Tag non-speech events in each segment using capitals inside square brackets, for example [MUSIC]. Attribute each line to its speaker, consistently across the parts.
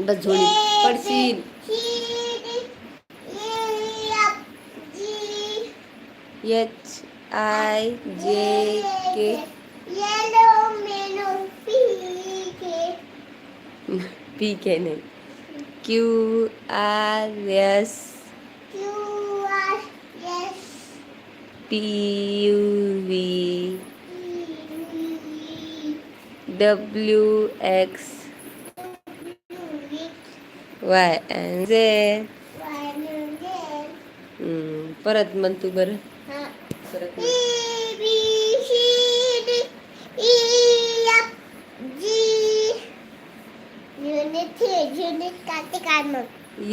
Speaker 1: बस झोळी पडशील H I J K P के नाही Q R S T U V W X Y N Z परत म्हण तू बरं. परत.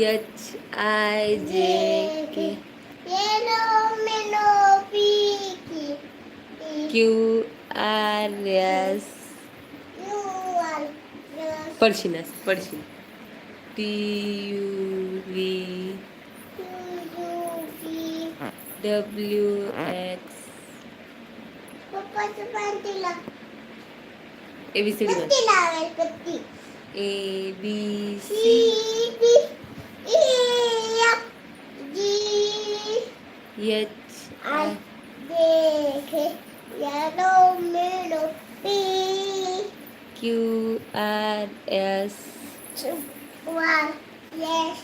Speaker 1: H
Speaker 2: I J K
Speaker 1: Q
Speaker 2: R S
Speaker 1: पडशीनस पडशीन
Speaker 2: T U
Speaker 1: V
Speaker 2: W X A B C D A B
Speaker 1: C D H I
Speaker 2: J yellow middle B Q
Speaker 1: R S One.
Speaker 2: Yes.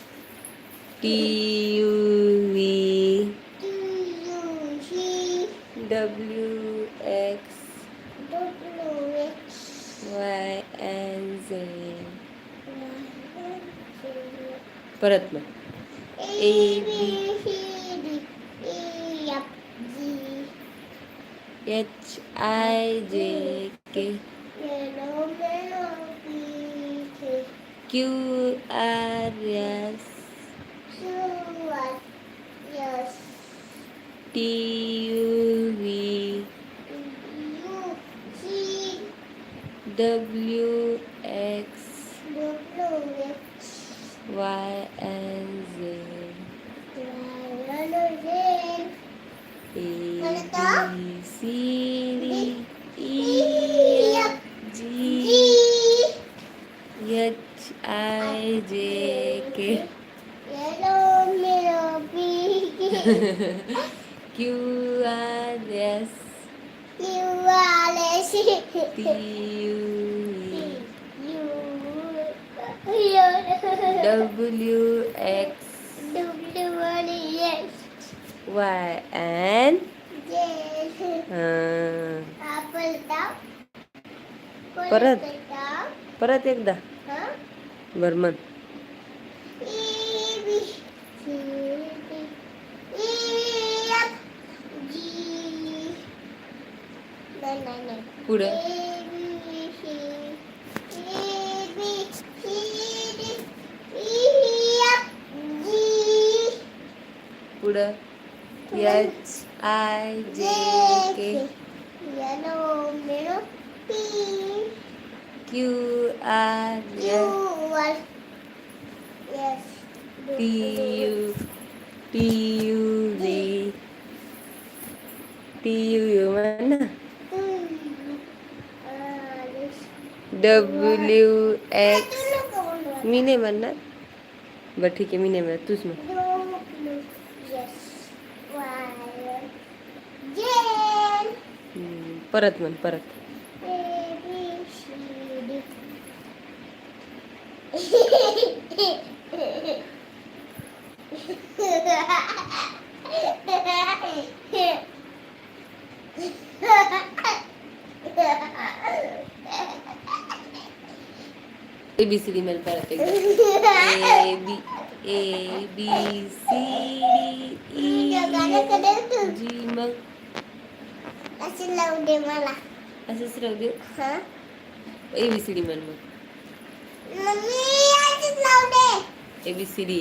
Speaker 2: T
Speaker 1: U V. T
Speaker 2: U V.
Speaker 1: W X.
Speaker 2: W X.
Speaker 1: Y and Z.
Speaker 2: परत मग
Speaker 1: A B H I J K Q R S.
Speaker 2: Q R S.
Speaker 1: T U V.
Speaker 2: U
Speaker 1: T W X.
Speaker 2: W X.
Speaker 1: Y L X Y N
Speaker 2: J
Speaker 1: हां
Speaker 2: Apple down
Speaker 1: परत?
Speaker 2: down
Speaker 1: परत एकदा
Speaker 2: huh?
Speaker 1: बर म्हण
Speaker 2: E B C D E F G नाही नाही नाही
Speaker 1: पुढं
Speaker 2: A B C A B C D E F G
Speaker 1: पुढं H I J K
Speaker 2: Yellow middle P Q R
Speaker 1: Q S Ball. Yes. T U T U T U U? W X मीने बनना but ठीक है मीने में तू में परत मन परत ए B C D म्हण परत एकदा A B A B C D E G मग
Speaker 2: असं लावू दे मला
Speaker 1: असंच राहू दे
Speaker 2: हा
Speaker 1: ए बी सी डी म्हण मग
Speaker 2: A B C D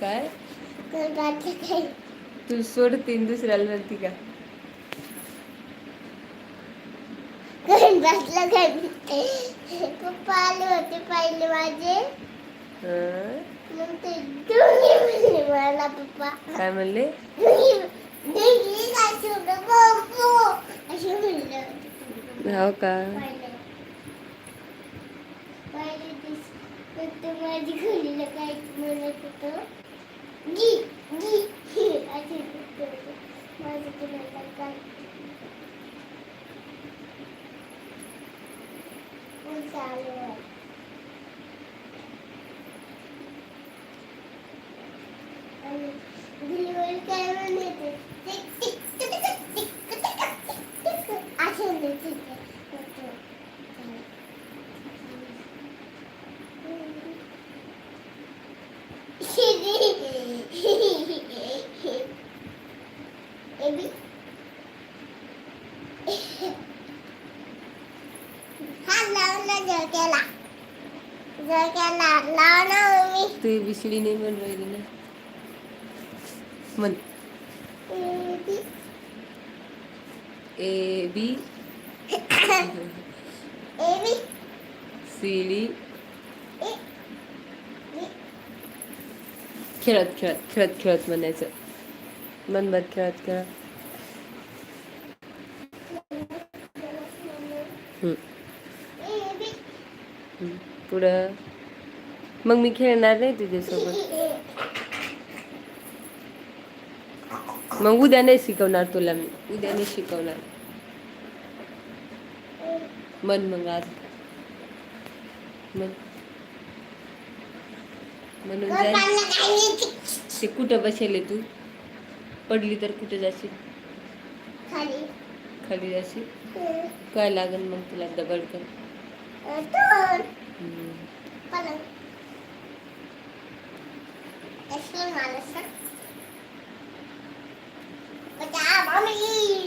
Speaker 2: काय?
Speaker 1: तू सोडतीन दुसऱ्याला म्हणती का?
Speaker 2: काय पप्पा आले होते पहिले माझे? मग ते दोन्ही म्हणले मला पप्पा.
Speaker 1: काय म्हणले?
Speaker 2: दोन्ही काय
Speaker 1: हो का
Speaker 2: पहिले पहिले ते फक्त माझी काय म्हणत होतं? गी गी असे माझं काय? चालू आहे. आणि डिलिव्हरी काय म्हणते तू
Speaker 1: बिसडी नाही म्हण राहिली ना म्हण. [COUGHS] ए बी. C D
Speaker 2: A. बी.
Speaker 1: खेळत खेळत खेळत खेळत म्हणायचं मनभर खेळत खेळत हं,
Speaker 2: एबी.
Speaker 1: हं. पुढं. मग मी खेळणार नाही तुझ्यासोबत. मग उद्या नाही शिकवणार तुला मी. उद्या नाही शिकवणार. मन मग आज. मन म्हणून? ते कुठं बसेल तू? पडली तर कुठं जाशील?
Speaker 2: खाली.
Speaker 1: खाली जाशील. काय लागेल मग तुला. हम्म.
Speaker 2: पलंग
Speaker 1: Ashley Malasa. Pagkakamali!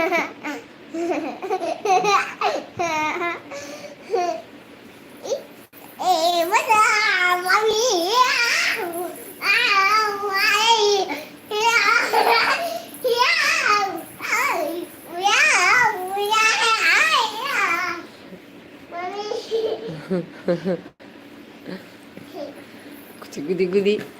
Speaker 1: [LAUGHS] グデ
Speaker 2: ィグディ。